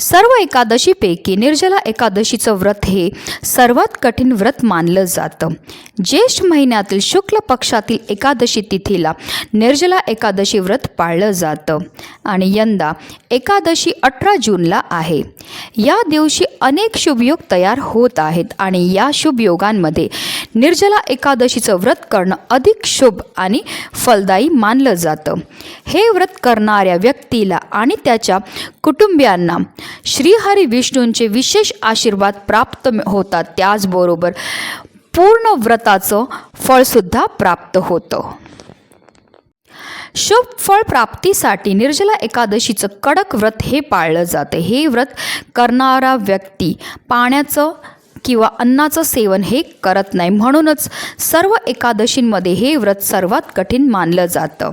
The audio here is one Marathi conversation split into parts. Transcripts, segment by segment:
सर्व एकादशीपैकी निर्जला एकादशीचं व्रत हे सर्वात कठीण व्रत मानलं जातं. ज्येष्ठ महिन्यातील शुक्ल पक्षातील एकादशी तिथीला निर्जला एकादशी व्रत पाळलं जातं. आणि यंदा एकादशी अठरा जूनला आहे. या दिवशी अनेक शुभयोग तयार होत आहेत आणि या शुभयोगांमध्ये निर्जला एकादशीचं व्रत करणं अधिक शुभ आणि फलदायी मानलं जातं. हे व्रत करणाऱ्या व्यक्तीला आणि त्याच्या कुटुंबियांना श्रीहरी विष्णूंचे विशेष आशीर्वाद प्राप्त होतात. त्याचबरोबर पूर्ण व्रताचं फळसुद्धा प्राप्त होतं. शुभ फळ प्राप्तीसाठी निर्जला एकादशीचं कडक व्रत हे पाळलं जातं. हे व्रत करणारा व्यक्ती पाण्याचं किंवा अन्नाचं सेवन हे करत नाही. म्हणूनच सर्व एकादशींमध्ये हे व्रत सर्वात कठीण मानलं जातं.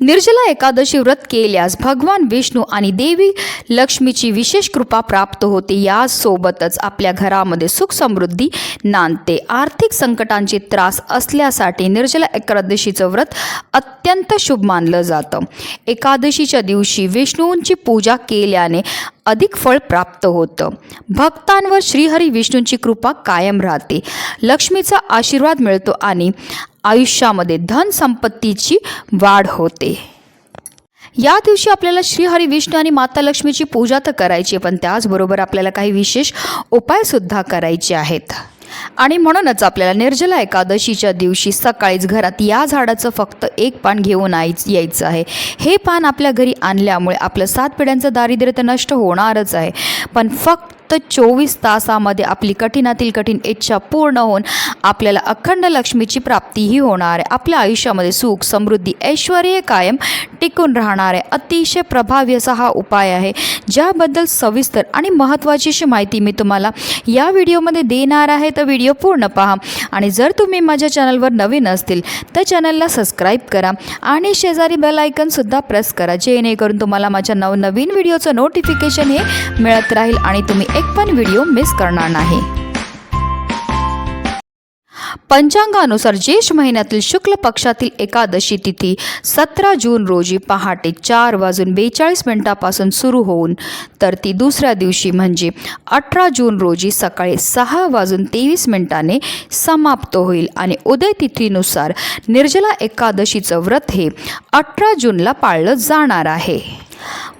निर्जला एकादशी व्रत केल्यास भगवान विष्णू आणि देवी लक्ष्मीची विशेष कृपा प्राप्त होते. यासोबतच आपल्या घरामध्ये सुख समृद्धी नांदते. आर्थिक संकटांचे त्रास असल्यासाठी निर्जला एकादशीचं व्रत अत्यंत शुभ मानलं जातं. एकादशीच्या दिवशी विष्णूंची पूजा केल्याने अधिक फळ प्राप्त होतं. भक्तांवर श्रीहरी विष्णूंची कृपा कायम राहते. लक्ष्मीचा आशीर्वाद मिळतो आणि आयुष्यामध्ये धन संपत्तीची वाढ होते. या दिवशी आपल्याला श्रीहरी विष्णू आणि माता लक्ष्मीची पूजा तर करायची आहे, पण त्याचबरोबर आपल्याला काही विशेष उपायसुद्धा करायचे आहेत. आणि म्हणूनच आपल्याला निर्जला एकादशीच्या दिवशी सकाळीच घरात या झाडाचं फक्त एक पान घेऊन आय यायचं आहे. हे पान आपल्या घरी आणल्यामुळे आपलं सात पिढ्यांचं दारिद्र्य तर नष्ट होणारच आहे. पण फक्त चोवीस तासामध्ये आपली कठीणातील कठीण इच्छा पूर्ण होऊन आपल्याला अखंड लक्ष्मीची प्राप्तीही होणार आहे. आपल्या आयुष्यामध्ये सुख समृद्धी ऐश्वर कायम टिकून राहणार आहे. अतिशय प्रभावी असा हा उपाय आहे. ज्याबद्दल सविस्तर आणि महत्त्वाची अशी माहिती मी तुम्हाला या व्हिडिओमध्ये देणार आहे. तर व्हिडिओ पूर्ण पहा. आणि जर तुम्ही माझ्या चॅनलवर नवीन असतील तर चॅनलला सबस्क्राईब करा आणि शेजारी बेल आयकनसुद्धा प्रेस करा. जेणेकरून तुम्हाला माझ्या नवनवीन व्हिडिओचं नोटिफिकेशन हे मिळत राहील आणि तुम्ही एक पण व्हिडिओ मिस करणार नाही. पंचांगानुसार ज्येष्ठ महिन्यातील शुक्ल पक्षातील एकादशी तिथी सतरा जून रोजी पहाटे चार वाजून बेचाळीस मिनिटापासून सुरू होऊन तर ती दुसऱ्या दिवशी म्हणजे अठरा जून रोजी सकाळी सहा वाजून तेवीस मिनिटाने समाप्त होईल आणि उदय तिथीनुसार निर्जला एकादशीचं व्रत हे अठरा जूनला पाळलं जाणार आहे.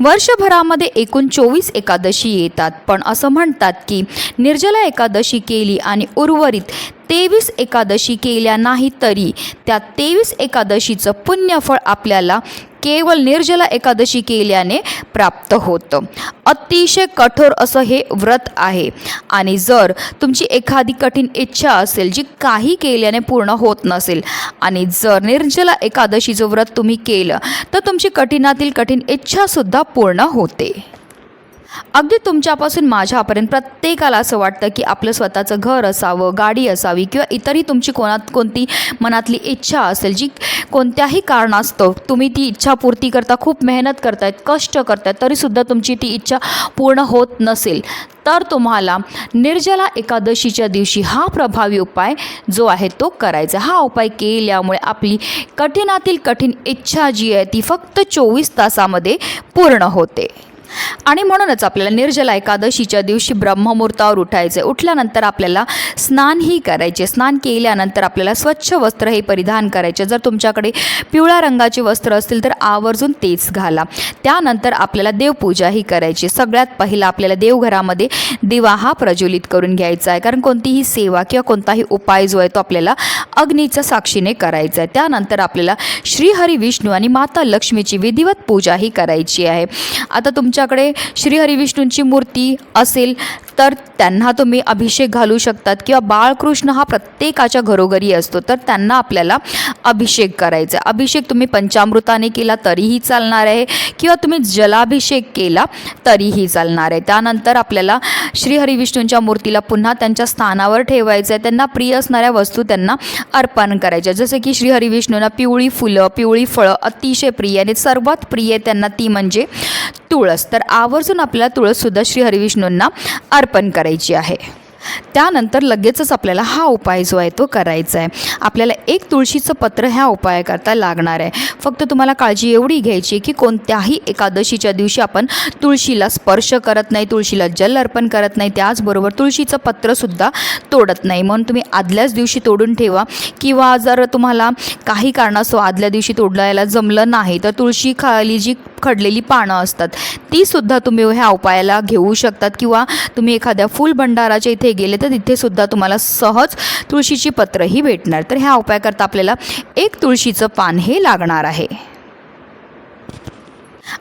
वर्षभरामध्ये एकूण चोवीस एकादशी येतात. पण असं म्हणतात की निर्जला एकादशी केली आणि उर्वरित तेवीस एकादशी केल्या नाही तरी त्या तेवीस एकादशीचं पुण्यफळ आपल्याला केवळ निर्जला एकादशी केल्याने प्राप्त होतं. अतिशय कठोर असं हे व्रत आहे. आणि जर तुमची एखादी कठीण इच्छा असेल जी काही केल्याने पूर्ण होत नसेल आणि जर निर्जला एकादशीचं व्रत तुम्ही केलं तर तुमची कठीणातील कठीण इच्छासुद्धा पूर्ण होते. अगदी तुमच्यापासून माझ्यापर्यंत प्रत्येकाला असं वाटतं की आपलं स्वतःचं घर असावं गाडी असावी किंवा इतरही तुमची कोणात कोणती मनातली इच्छा असेल जी कोणत्याही कारणास्तव तुम्ही ती इच्छा पूर्ती करता खूप मेहनत करतायत कष्ट करतायत तरीसुद्धा तुमची ती इच्छा पूर्ण होत नसेल. तर तुम्हाला निर्जला एकादशीच्या दिवशी हा प्रभावी उपाय जो आहे तो करायचा. हा उपाय केल्यामुळे आपली कठीणातील कठीण इच्छा जी आहे ती फक्त चोवीस तासामध्ये पूर्ण होते. आणि म्हणूनच आपल्याला निर्जला एकादशीच्या दिवशी ब्रह्ममुहूर्तावर उठायचे उठल्यानंतर आपल्याला स्नानही करायचे स्नान केल्यानंतर आपल्याला स्वच्छ वस्त्र हे परिधान करायचे जर तुमच्याकडे पिवळ्या रंगाचे वस्त्र असतील तर आवर्जून तेच घाला. त्यानंतर आपल्याला देवपूजाही करायची. सगळ्यात पहिला आपल्याला देवघरामध्ये दिवा हा प्रज्वलित करून घ्यायचा आहे कारण कोणतीही सेवा किंवा कोणताही उपाय जो आहे तो आपल्याला अग्नीच्या साक्षीने करायचा आहे त्यानंतर आपल्याला श्रीहरी विष्णू आणि माता लक्ष्मीची विधिवत पूजाही करायची आहे. आता तुमच्या तुमच्याकडे श्रीहरिविष्णूंची मूर्ती असेल तर त्यांना तुम्ही अभिषेक घालू शकतात किंवा बाळकृष्ण हा प्रत्येकाच्या घरोघरी असतो तर त्यांना आपल्याला अभिषेक करायचा. आहे अभिषेक तुम्ही पंचामृताने केला तरीही चालणार आहे. किंवा तुम्ही जलाभिषेक केला तरीही चालणार आहे. त्यानंतर आपल्याला श्रीहरिविष्णूंच्या मूर्तीला पुन्हा त्यांच्या स्थानावर ठेवायचं आहे. त्यांना प्रिय असणाऱ्या वस्तू त्यांना अर्पण करायच्या जसं की श्रीहरिविष्णूंना पिवळी फुलं पिवळी फळं अतिशय प्रिय आणि सर्वात प्रिय त्यांना ती म्हणजे तुळस. तर आवर्जून आपल्याला तुळससुद्धा श्री हरिविष्णूंना अर्पण करायची आहे. त्यानंतर लगेचच आपल्याला हा उपाय जो आहे तो करायचा आहे. आपल्याला एक तुळशीचं पत्र ह्या उपायाकरता लागणार आहे. फक्त तुम्हाला काळजी एवढी घ्यायची आहे की कोणत्याही एकादशीच्या दिवशी आपण तुळशीला स्पर्श करत नाही तुळशीला जल अर्पण करत नाही. त्याचबरोबर तुळशीचं पत्रसुद्धा तोडत नाही. म्हणून तुम्ही आदल्याच दिवशी तोडून ठेवा. किंवा जर तुम्हाला काही कारणास्तव आदल्या दिवशी तोडलायला जमलं नाही तर तुळशी खाली जी खडलेली पानं असतात. ती सुद्धा तुम्ही ह्या उपायाला घेऊ शकतात किंवा तुम्ही एखाद्या फुल भंडाराच्या इथे गेले तर तिथे सुद्धा तुम्हाला सहज तुळशीची पत्रही भेटणार. तर ह्या उपायाकरता आपल्याला एक तुळशीचं पान हे लागणार आहे.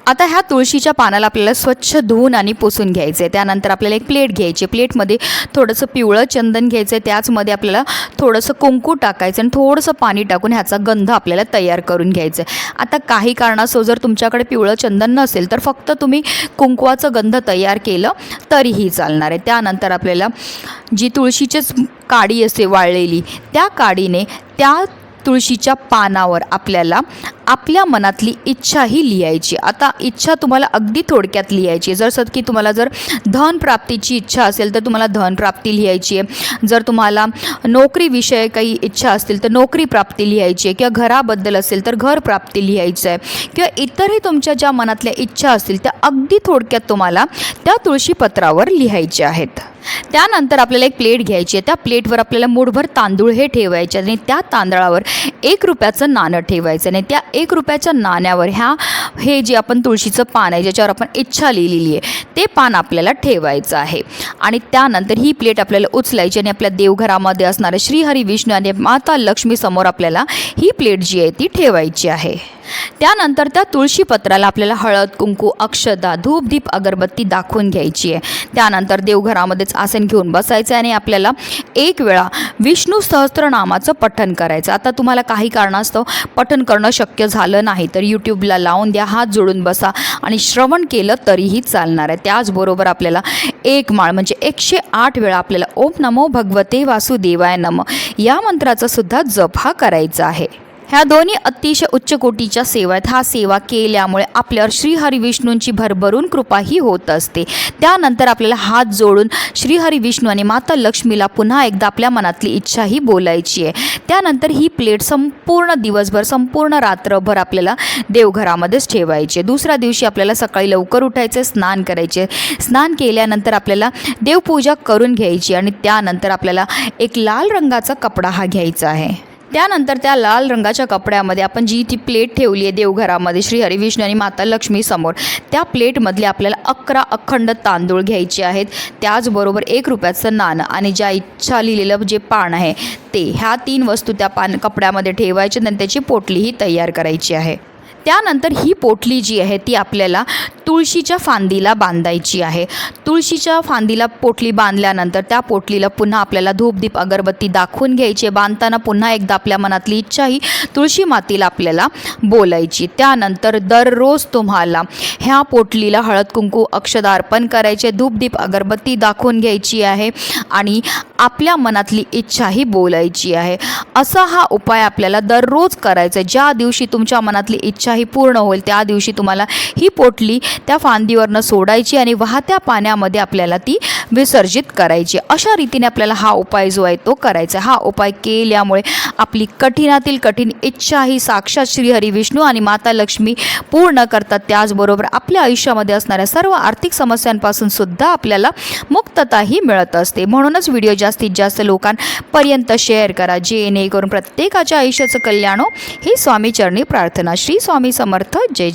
आता ह्या तुळशीच्या पानाला आपल्याला स्वच्छ धुवून आणि पुसून घ्यायचं आहे त्यानंतर आपल्याला एक प्लेट घ्यायची. प्लेटमध्ये थोडंसं पिवळं चंदन घ्यायचं आहे त्याचमध्ये आपल्याला थोडंसं कुंकू टाकायचं आणि थोडंसं पाणी टाकून ह्याचा गंध आपल्याला तयार करून घ्यायचं आहे आता काही कारणास्तव जर तुमच्याकडे पिवळं चंदन नसेल तर फक्त तुम्ही कुंकवाचं गंध तयार केलं तरीही चालणार आहे. त्यानंतर आपल्याला जी तुळशीचीच काडी असते वाळलेली त्या काडीने त्या तुळशीच्या पानावर आपल्याला आपल्या मनातली इच्छाही लिहायची. आता इच्छा तुम्हाला अगदी थोडक्यात लिहायची जर सद की तुम्हाला जर धन प्राप्तीची इच्छा असेल तर तुम्हाला धन प्राप्ती लिहायची आहे. जर तुम्हाला नोकरीविषयी काही इच्छा असतील तर नोकरी प्राप्ती लिहायची आहे. किंवा घराबद्दल असेल तर घर प्राप्ती लिहायचं आहे. किंवा इतरही तुमच्या ज्या मनातल्या इच्छा असतील त्या अगदी थोडक्यात तुम्हाला त्या तुळशीपत्रावर लिहायच्या आहेत. त्यानंतर आपल्याला एक प्लेट घ्यायची आहे. त्या प्लेटवर आपल्याला मूठभर तांदूळ हे ठेवायचे आणि त्या तांदळावर एक रुपयाचं नाणं ठेवायचं आणि त्या एक रुपयाच्या नाण्यावर ह्या हे जे आपण तुळशीचं पान आहे ज्याच्यावर आपण इच्छा लिहिलेली आहे ते पान आपल्याला ठेवायचं आहे. आणि त्यानंतर ही प्लेट आपल्याला उचलायची आणि आपल्या देवघरामध्ये असणाऱ्या श्रीहरी विष्णू आणि माता लक्ष्मी समोर आपल्याला ही प्लेट जी आहे ती ठेवायची आहे. त्यानंतर त्या तुळशीपत्राला आपल्याला हळद कुंकू अक्षदा धूप दीप अगरबत्ती दाखवून घ्यायची आहे. त्यानंतर देवघरामध्येच आसन घेऊन बसायचं आहे आणि आपल्याला एक वेळा विष्णू सहस्त्रनामाचं पठण करायचं. आता तुम्हाला काही कारणास्तव पठण करणं शक्य झालं नाही तर यूट्यूबला लावून द्या. हात जोडून बसा आणि श्रवण केलं तरीही चालणार आहे. त्याचबरोबर आपल्याला एक माळ म्हणजे एकशे आठ वेळा आपल्याला ओम नमो भगवते वासुदेवाय नम या मंत्राचा सुद्धा जप हा करायचा आहे. ह्या दोन्ही अतिशय उच्च कोटीच्या सेवा आहेत. हा सेवा केल्यामुळे आपल्यावर श्रीहरिविष्णूंची भरभरून कृपाही होत असते. त्यानंतर आपल्याला हात जोडून श्रीहरी विष्णू आणि माता लक्ष्मीला पुन्हा एकदा आपल्या मनातली इच्छाही बोलायची आहे. त्यानंतर ही प्लेट संपूर्ण दिवसभर संपूर्ण रात्रभर आपल्याला देवघरामध्येच ठेवायची आहे. दुसऱ्या दिवशी आपल्याला सकाळी लवकर उठायचं स्नान करायचे स्नान केल्यानंतर आपल्याला देवपूजा करून घ्यायची आणि त्यानंतर आपल्याला एक लाल रंगाचा कपडा हा घ्यायचा आहे. त्यानंतर त्या लाल रंगाच्या कपड्यामध्ये आपण जी ती प्लेट ठेवली आहे देवघरामध्ये श्री हरिविष्णू आणि माता लक्ष्मी समोर त्या प्लेटमधले आपल्याला अकरा अखंड तांदूळ घ्यायचे आहेत. त्याचबरोबर एक रुपयाचं नाणं आणि ज्या इच्छा लिहिलेलं जे पान आहे ते ह्या तीन वस्तू त्या पान कपड्यामध्ये ठेवायचे आणि त्याची पोटलीही तयार करायची आहे. त्यानंतर ही पोटली जी आहे ती आपल्याला तुळशीच्या फांदीला बांधायची आहे. तुळशीच्या फांदीला पोटली बांधल्यानंतर त्या पोटलीला पुन्हा आपल्याला धूपदीप अगरबत्ती दाखवून घ्यायची आहे. बांधताना पुन्हा एकदा आपल्या मनातली इच्छा ही तुळशी मातीला आपल्याला बोलायची. त्यानंतर दररोज तुम्हाला ह्या पोटलीला हळद कुंकू अक्षदा अर्पण करायचे धूपदीप अगरबत्ती दाखवून घ्यायची आहे आणि आपल्या मनातली इच्छाही बोलायची आहे. असा हा उपाय आपल्याला दररोज करायचा आहे. ज्या दिवशी तुमच्या मनातली इच्छा ही पूर्ण होईल त्या दिवशी तुम्हाला ही पोटली त्या फांदीवरनं सोडायची आणि वाहत्या पाण्यामध्ये आपल्याला ती विसर्जित करायची. अशा रीतीने आपल्याला हा उपाय जो आहे तो करायचा हा उपाय केल्यामुळे आपली कठीणातील कठीण इच्छा ही साक्षात श्रीहरी विष्णू आणि माता लक्ष्मी पूर्ण करतात. त्याचबरोबर आपल्या आयुष्यामध्ये असणाऱ्या सर्व आर्थिक समस्यांपासून सुद्धा आपल्याला मुक्तताही मिळत असते. म्हणूनच व्हिडिओ जास्तीत जास्त लोकांपर्यंत शेअर करा. जेणेकरून प्रत्येकाच्या आयुष्याचं कल्याण हो. ही स्वामीचरणी प्रार्थना. श्री स्वामी स्वामी समर्थ. जय जय.